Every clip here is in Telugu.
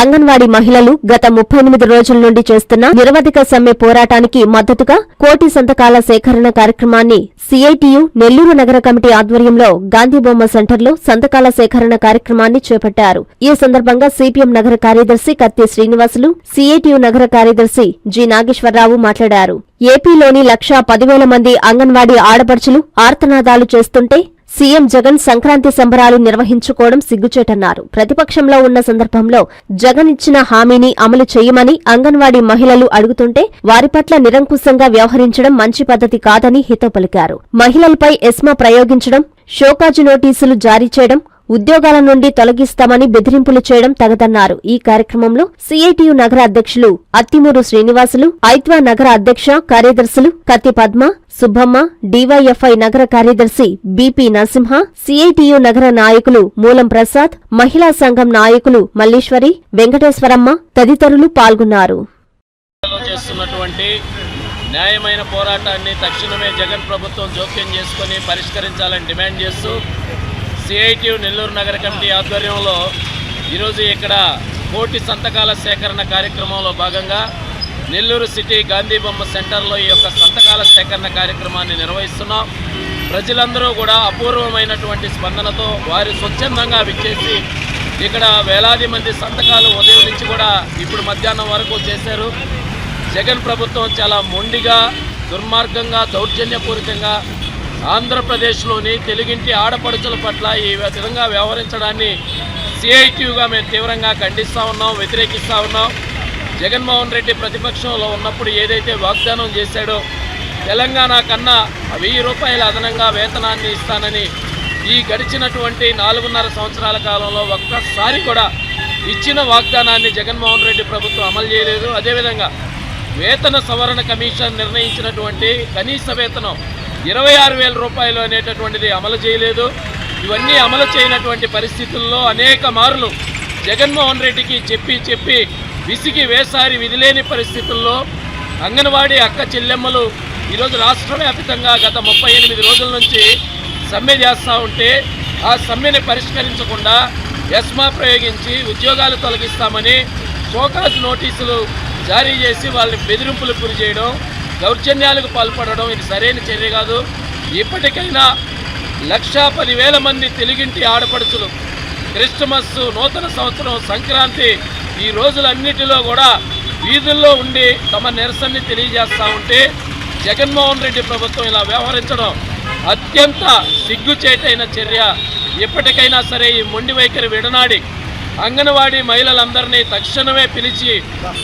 అంగన్వాడీ మహిళలు గత ముప్పై ఎనిమిది రోజుల నుండి చేస్తున్న నిరవధిక సమ్మె పోరాటానికి మద్దతుగా కోటి సంతకాల సేకరణ కార్యక్రమాన్ని సిఐటియు నెల్లూరు నగర కమిటీ ఆధ్వర్యంలో గాంధీబొమ్మ సెంటర్లో సంతకాల సేకరణ కార్యక్రమాన్ని చేపట్టారు. ఈ సందర్భంగా సిపిఎం నగర కార్యదర్శి కత్తి శ్రీనివాసులు సిఐటియు నగర కార్యదర్శి జి నాగేశ్వరరావు మాట్లాడారు. ఏపీలోని లక్షా పదివేల మంది అంగన్వాడీ ఆడపడుచులు ఆర్తనాదాలు చేస్తుంటే సీఎం జగన్ సంక్రాంతి సంబరాలు నిర్వహించుకోవడం సిగ్గుచేటన్నారు. ప్రతిపక్షంలో ఉన్న సందర్భంలో జగన్ ఇచ్చిన హామీని అమలు చేయమని అంగన్వాడీ మహిళలు అడుగుతుంటే వారి పట్ల నిరంకుశంగా వ్యవహరించడం మంచి పద్ధతి కాదని హితో పలికారు. మహిళలపై ఎస్మా ప్రయోగించడం షోకాజు నోటీసులు జారీ చేయడం ఉద్యోగాల నుండి తొలగిస్తామని బెదిరింపులు చేయడం తగదన్నారు. ఈ కార్యక్రమంలో సిఐటియు నగర అధ్యక్షులు అత్తిమూరు శ్రీనివాసులు ఐత్వా నగర అధ్యక్ష కార్యదర్శులు కత్తి పద్మ సుబ్బమ్మ డివైఎఫ్ఐ నగర కార్యదర్శి బిపి నరసింహ సిఐటియు నగర నాయకులు మూలం ప్రసాద్ మహిళా సంఘం నాయకులు మల్లీశ్వరి వెంకటేశ్వరమ్మ తదితరులు పాల్గొన్నారు. న్యాయమైన పోరాటాన్ని తక్షణమే జగన్ ప్రభుత్వం జోక్యం చేసుకుని పరిష్కరించాలని డిమాండ్ చేస్తూ సిఐటియు నెల్లూరు నగర కమిటీ ఆధ్వర్యంలో ఈరోజు ఇక్కడ కోటి సంతకాల సేకరణ కార్యక్రమంలో భాగంగా నెల్లూరు సిటీ గాంధీ బొమ్మ సెంటర్లో ఈ యొక్క సంతకాల సేకరణ కార్యక్రమాన్ని నిర్వహిస్తున్నాం. ప్రజలందరూ కూడా అపూర్వమైనటువంటి స్పందనతో వారి స్వచ్ఛందంగా విచ్చేసి ఇక్కడ వేలాది మంది సంతకాలు ఉదయం నుంచి కూడా ఇప్పుడు మధ్యాహ్నం వరకు చేశారు. జగన్ ప్రభుత్వం చాలా మొండిగా దుర్మార్గంగా దౌర్జన్యపూరితంగా ఆంధ్రప్రదేశ్లోని తెలుగింటి ఆడపడుచుల పట్ల ఈ విధంగా వ్యవహరించడాన్ని సిఐటియుగా మేము తీవ్రంగా ఖండిస్తూ ఉన్నాం వ్యతిరేకిస్తూ ఉన్నాం. జగన్మోహన్ రెడ్డి ప్రతిపక్షంలో ఉన్నప్పుడు ఏదైతే వాగ్దానం చేశాడో తెలంగాణ కన్నా వెయ్యి రూపాయల అదనంగా వేతనాన్ని ఇస్తానని ఈ గడిచినటువంటి నాలుగున్నర సంవత్సరాల కాలంలో ఒక్కసారి కూడా ఇచ్చిన వాగ్దానాన్ని జగన్మోహన్ రెడ్డి ప్రభుత్వం అమలు చేయలేదు. అదేవిధంగా వేతన సవరణ కమిషన్ నిర్ణయించినటువంటి కనీస వేతనం ఇరవై ఆరు వేల రూపాయలు అనేటటువంటిది అమలు చేయలేదు. ఇవన్నీ అమలు చేయనటువంటి పరిస్థితుల్లో అనేక మార్లు జగన్మోహన్ రెడ్డికి చెప్పి చెప్పి విసిగి వేసారి విధిలేని పరిస్థితుల్లో అంగన్వాడీ అక్క చెల్లెమ్మలు ఈరోజు రాష్ట్ర వ్యాప్తంగా గత ముప్పై ఎనిమిది రోజుల నుంచి సమ్మె చేస్తూ ఉంటే ఆ సమ్మెని పరిష్కరించకుండా ఎస్మా ప్రయోగించి ఉద్యోగాలు తొలగిస్తామని షోకాజ్ నోటీసులు జారీ చేసి వాళ్ళని బెదిరింపులకు గురి చేయడం దౌర్జన్యాలకు పాల్పడడం ఇది సరైన చర్య కాదు. ఇప్పటికైనా లక్షా పదివేల మంది తెలుగింటి ఆడపడుచులు క్రిస్టమస్ నూతన సంవత్సరం సంక్రాంతి ఈ రోజులన్నిటిలో కూడా వీధుల్లో ఉండి తమ నిరసనని తెలియజేస్తూ ఉంటే జగన్మోహన్ రెడ్డి ప్రభుత్వం ఇలా వ్యవహరించడం అత్యంత సిగ్గుచేటైన చర్య. ఎప్పటికైనా సరే ఈ మొండి వైఖరి విడనాడి అంగన్వాడీ మహిళలందరినీ తక్షణమే పిలిచి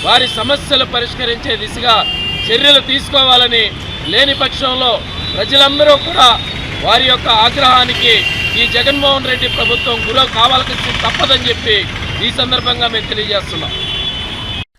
వారి సమస్యలు పరిష్కరించే దిశగా చర్యలు తీసుకోవాలని లేని పక్షంలో ప్రజలందరూ కూడా వారి యొక్క ఆగ్రహానికి ఈ జగన్మోహన్ రెడ్డి ప్రభుత్వం గురవు కావాల్సి తప్పదని చెప్పి ఈ సందర్భంగా మేము తెలియజేస్తున్నాం.